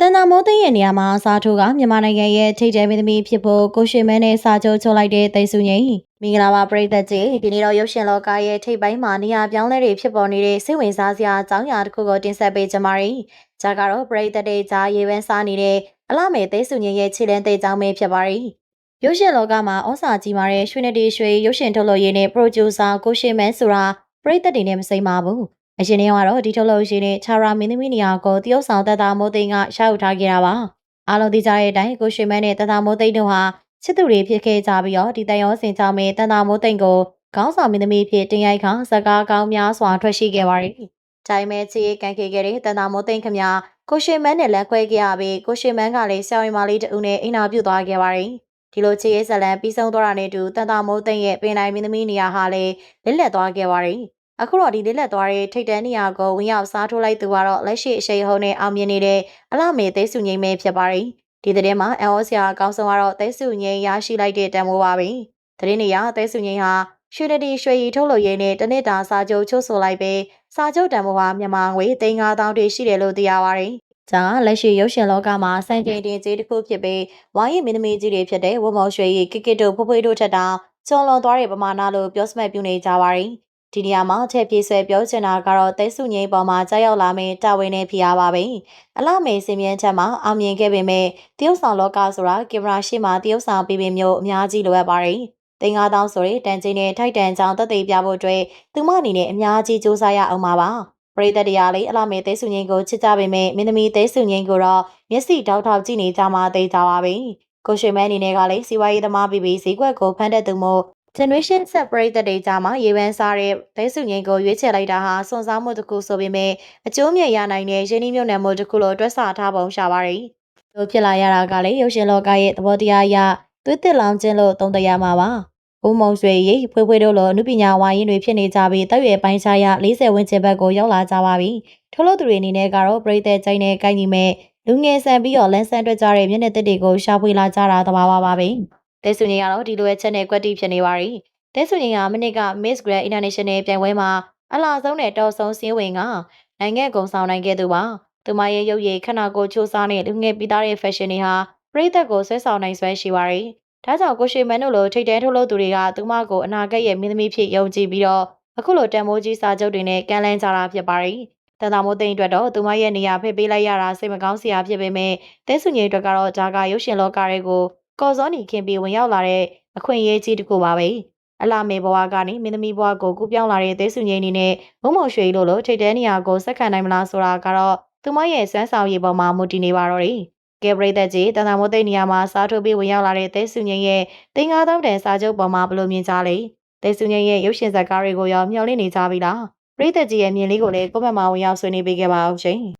တန်တာမိုးသိန်းရဲ့နေရာမှာစာထိုးကမြန်မာနိုင်ငံရဲ့ထိပ်တန်းမင်းသမီးဖြစ်ဖို့ကိုရှင်မဲနဲ့စာချုပ်ချုပ်လိုက်တဲ့သိစုငိမ့်မင်္ဂလာပါပရိသတ်ကြီးဒီနေ့တော့ရုပ်ရှင်လောကရဲ့ထိပ်ပိုင်းမှာနေရာပြောင်းလဲတွေဖြစ်ပေါ်နေတဲ့စိတ်ဝင်စားစရာအကြောင်းအရာတစ်ခုကိုတင်ဆက်ပေးကြပါမယ်။ဒါကတော့ပရိသတ်တွေကြားရေပန်းစားနေတဲ့အလှမေသိစုငိမ့်ရဲ့ခြေလန်းသိအကြောင်းပဲဖြစ်ပါရီ။ရုပ်ရှင်လောကမှာဩစာကြီးမာတဲ့ရွှေနဒီရွှေရုပ်ရှင်ထုတ်လုပ်ရေးနဲ့ပရိုဂျူဆာကိုရှင်မဲဆိုတာပရိသတ်တွေနဲ့မစိမ့်ပါဘူး။ အရင်နေ့ကတော့ဒီထုတ်လုပ်ရှင်နဲ့ချာရာမင်းသမီးနေရာကိုတရုတ်ဆောင်တတာမိုးသိန်းကရှာယူထားခဲ့တာပါအားလုံးသိကြတဲ့အတိုင်းကိုရွှေမန်းနဲ့တတာမိုးသိန်းတို့ဟာချစ်သူတွေဖြစ်ခဲ့ကြပြီးတော့ဒီတန်ရောစင်ကြောင့်ပဲတတာမိုးသိန်းကိုခေါင်းဆောင်မင်းသမီးဖြစ်တင်ရိုက်ခါစကားကောင်းများစွာထွက်ရှိခဲ့ပါတယ်။ဒါပေမဲ့ချီကန်ခေခဲ့တဲ့တတာမိုးသိန်းခမကိုရွှေမန်းနဲ့လက်ခွဲခဲ့ရပြီးကိုရွှေမန်းကလည်းဆောင်းရီမာလေးတူနဲ့အိမ်နာပြုတ်သွားခဲ့ပါတယ်။ဒီလိုချီရဲ့ဇလန်ပြီးဆုံးသွားတာနဲ့တူတန်တာမိုးသိန်းရဲ့ပင်တိုင်းမင်းသမီးနေရာဟာလည်းလက်လက်သွားခဲ့ပါတယ်။ အခုတော့ဒီလေးလက်သွားတဲ့ထိတ်တန်းနေရာကိုဝင်ရောက်စားထိုးလိုက်သူကတော့လက်ရှိအရှိန်ဟုန်နဲ့အောင်မြင်နေတဲ့အလှမေသိစုငိမ့်မဲဖြစ်ပါတယ်။ဒီတဲ့မှာအန်အောဆရာအကောင်းဆုံးကတော့သိစုငိမ့်ရရှိလိုက်တဲ့တန်မိုးပါပဲ။သတင်းနေရသိစုငိမ့်ဟာရွှေနဒီရွှေရီထုတ်လို့ရင်းနဲ့တနစ်တာစာချုပ်ချုပ်ဆိုလိုက်ပြီးစာချုပ်တန်မိုးဟာမြန်မာငွေ3,000တိရှိတယ်လို့သိရပါတယ်။ဒါကလက်ရှိရုပ်ရှင်လောကမှာစံချိန်တင်ကြီးတစ်ခုဖြစ်ပြီးဝိုင်းရင်မင်းသမီးကြီးတွေဖြစ်တဲ့ဝမော်ရွှေရီကစ်ကစ်တို့ဖွဖွေးတို့ထက်တောင်ကျော်လွန်သွားတဲ့ပမာဏလို့ပြောစမှတ်ပြုနေကြပါတယ်။ ဒီနေရာမှာထည့်ပြေးဆွဲပြောချင်တာကတော့တဲစုငိမ့်ပေါ်မှာကြောက်ရောက်လာမယ့်တာဝန်နဲ့ဖိအားပါပဲအလှမေစင်မြန်းချက်မှာအောင်မြင်ခဲ့ပေမဲ့တရုတ်ဆောင်လောကဆိုတာကင်မရာရှေ့မှာတရုတ်ဆောင်ပြပင်မျိုးအများကြီးလိုအပ်ပါတယ်တင်ကားတောင်းဆိုတဲ့တန်ချင်းနဲ့ထိုက်တန်ကြောင်တက်သေးပြဖို့အတွက်သူမအနေနဲ့အများကြီးစူးစမ်းရအောင်ပါပါပရိသတ်တရားလေးအလှမေတဲစုငိမ့်ကိုချစ်ကြပေမဲ့မင်းသမီးတဲစုငိမ့်ကိုတော့မျက်စိတောက်ထောက်ကြည့်နေကြမှာသိကြပါပဲကိုရွှေမဲအနေနဲ့ကလည်းစီဝါရေးသမားပြီးပြီးဈေးကွက်ကိုဖန်တဲ့သူမို့ generation set ပရိသတ်တွေကြားမှာရေပန်းစားတဲ့ဒိစုငိန်ကိုရွေးချယ်လိုက်တာဟာစွန်စားမှုတစ်ခုဆိုပေမဲ့အကျိုးမြတ်ရနိုင်တဲ့ရင်းနှီးမြှုပ်နှံမှုတစ်ခုလိုတွက်ဆထားပုံရှာပါတယ်။တို့ဖြစ်လာရတာကလည်းရုပ်ရှင်လောကရဲ့သဘောတရားအရသွေးတစ်လောင်ခြင်းလို့သုံးသပ်ရမှာပါ။ဦးမုံရွှေရိဖွေးဖွေးတို့လိုအမှုပညာဝါရင်တွေဖြစ်နေကြပြီးတောက်ရွယ်ပိုင်းခြားရ40ဝန်းကျင်ဘက်ကိုရောက်လာကြပါပြီ။ထို့လို့သူတွေအနေနဲ့ကတော့ပရိသတ်ကျိုင်းနဲ့ကိုင်းညီမဲ့လူငယ်ဆန်ပြီးတော့လန်းဆန်းတွက်ကြတဲ့မျက်နှာသစ်တွေကိုရှာဖွေလာကြတာသဘာဝပါပဲ။ တဲစုငိန်ကတော့ဒီလိုရဲ့ချက်နဲ့ကွက်တိဖြစ်နေပါပြီ။တဲဆွေရင်ကမနစ်က Miss Grand International ပြိုင်ပွဲမှာအလားဆုံးနဲ့တော်ဆုံးစင်းဝင်ကနိုင်ငံကုံဆောင်နိုင်ခဲ့သူပါသူမရဲ့ရုပ်ရည်ခန္ဓာကိုယ်ချိုးစားတဲ့လူငယ်ပြီးသားတဲ့ fashion တွေဟာပရိသတ်ကိုဆွဲဆောင်နိုင်စွမ်းရှိပါတယ်ဒါကြောင့်ကိုရှိမန်တို့လိုထိတ်တဲထုတ်လို့သူတွေကသူမကိုအနာဂတ်ရဲ့မင်းသမီးဖြစ်ယုံကြည်ပြီးတော့အခုလိုတန်မိုးကြီးစာချုပ်တွေနဲ့ကန်လန်းကြတာဖြစ်ပါတယ်တန်တာမိုးသိန်းအတွက်တော့သူမရဲ့နေရာဖိတ်ပေးလိုက်ရတာစိတ်မကောင်းစရာဖြစ်ပေမဲ့တဲဆုငိမ်အတွက်ကတော့ဒါကရုပ်ရှင်လောကတွေကို ကော်စောနီခင်ပြီးဝင်ရောက်လာတဲ့အခွင့်အရေးကြီးတစ်ခုပါပဲအလာမေဘဝကနေမင်းသမီးဘဝကိုကူပြောင်းလာတဲ့သေစုငိမ့်နေနဲ့မုံမော်ရွှေလို့လို့ထိတ်တဲနေရာကိုစက်ခံနိုင်မလားဆိုတာကတော့သူမရဲ့စွမ်းဆောင်ရည်ပေါ်မှာမူတည်နေပါတော့တယ်။ကဲပရိသတ်ကြီးတန်တာမိုးသိနေရာမှာစားထုတ်ပြီးဝင်ရောက်လာတဲ့သေစုငိမ့်ရဲ့တင်ကားသောတန်စာချုပ်ပေါ်မှာဘလို့မြင်ကြလဲ။သေစုငိမ့်ရဲ့ရုပ်ရှင်ဇာတ်ကားတွေကိုရောမျှော်လင့်နေကြပြီလား။ပရိသတ်ကြီးရဲ့မြင်လေးကိုလည်းကိုယ့်ဘက်မှာဝင်ရောက်ဆွေးနွေးပေးခဲ့ပါအောင်ရှင်။